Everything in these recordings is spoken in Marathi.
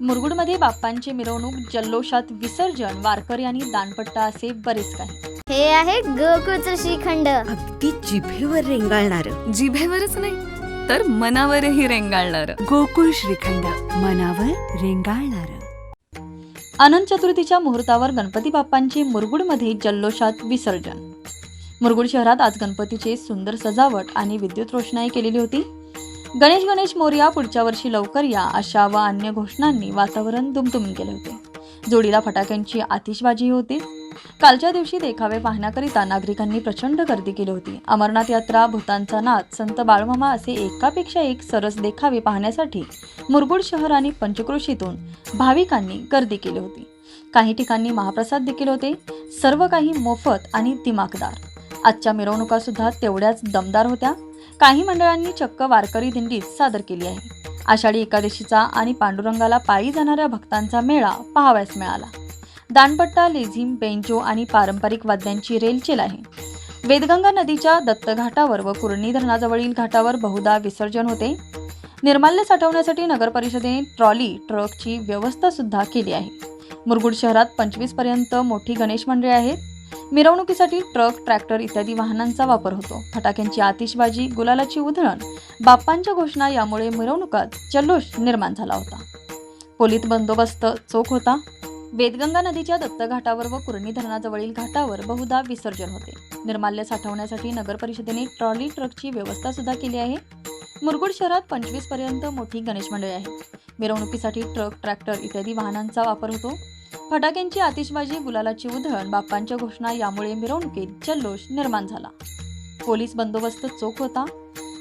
मुरगुडमध्ये बाप्पांची मिरवणूक जल्लोषात विसर्जन वारकरी आणि दानपट्टा असे बरेच काही. हे आहे गोकुळचं श्रीखंड. अगदी जिभेवर रेंगाळणार. जिभेवरच नाही तर मनावरही रेंगाळणार. गोकुळ श्रीखंड मनावर रेंगाळणार. अनंत चतुर्थीच्या मुहूर्तावर गणपती बाप्पांची मुरगुडमध्ये जल्लोषात विसर्जन. मुरगुड शहरात आज गणपतीचे सुंदर सजावट आणि विद्युत रोषणाई केलेली होती. गणेश गणेश मोर्या पुढच्या वर्षी लवकर या अशा व अन्य घोषणांनी वातावरण दुमदुमून गेले होते. जोडीला फटाक्यांची आतिषबाजी होती. कालच्या दिवशी देखावे पाहण्याकरिता नागरिकांनी प्रचंड गर्दी केली होती. अमरनाथ यात्रा भूतांचा नाथ संत बाळमामा असे एकापेक्षा एक सरस देखावे पाहण्यासाठी मुरगुड शहर आणि पंचक्रोशीतून भाविकांनी गर्दी केली होती. काही ठिकाणी महाप्रसाद देखील होते. सर्व काही मोफत आणि दिमाखदार. आजच्या मिरवणुका सुद्धा तेवढ्याच दमदार होत्या. काही मंडळांनी चक्क वारकरी दिंडीत सादर केली आहे. आषाढी एकादशीचा आणि पांडुरंगाला पायी जाणाऱ्या भक्तांचा मेळा पाहावयास मिळाला. दानपट्टा लेझिम बेंजो आणि पारंपरिक वाद्यांची रेलचेल आहे. वेदगंगा नदीच्या दत्तघाटावर व कुर्णी धरणाजवळील घाटावर बहुधा विसर्जन होते. निर्माल्य साठवण्यासाठी नगर परिषदेने ट्रॉली ट्रकची व्यवस्था सुद्धा केली आहे. मुरगुड शहरात पंचवीसपर्यंत मोठी गणेश मंडळे आहेत. मिरवणुकीसाठी ट्रक ट्रॅक्टर इत्यादी वाहनांचा वापर होतो. फटाक्यांची आतिषबाजी गुलालाची उधळण बाप्पांच्या घोषणा यामुळे मिरवणुकात जल्लोष निर्माण झाला होता. पोलीस बंदोबस्त चोख होता. वेदगंगा नदीच्या दत्तघाटावर व कुर्णी धरणाजवळील घाटावर बहुधा विसर्जन होते. निर्माल्य साठवण्यासाठी नगर परिषदेने ट्रॉली ट्रकची व्यवस्था सुद्धा केली आहे. मुरगुड शहरात पंचवीसपर्यंत मोठी गणेश मंडळी आहेत मिरवणुकीसाठी ट्रक ट्रॅक्टर इत्यादी वाहनांचा वापर होतो. फटाक्यांची आतिषबाजी गुलालाची उधळण बाप्पांच्या घोषणा यामुळे मिरवणुकीत जल्लोष निर्माण झाला. पोलीस बंदोबस्त चोख होता.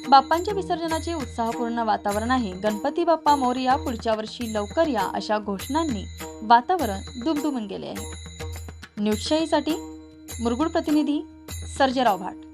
बाप्पांच्या विसर्जनाचे उत्साहपूर्ण वातावरण आहे. गणपती बाप्पा मोरया पुढच्या वर्षी लवकर या अशा घोषणांनी वातावरण दुमदुमून गेले आहे. न्यूजशाहीसाठी मुरगुड प्रतिनिधी सर्जेराव भाट.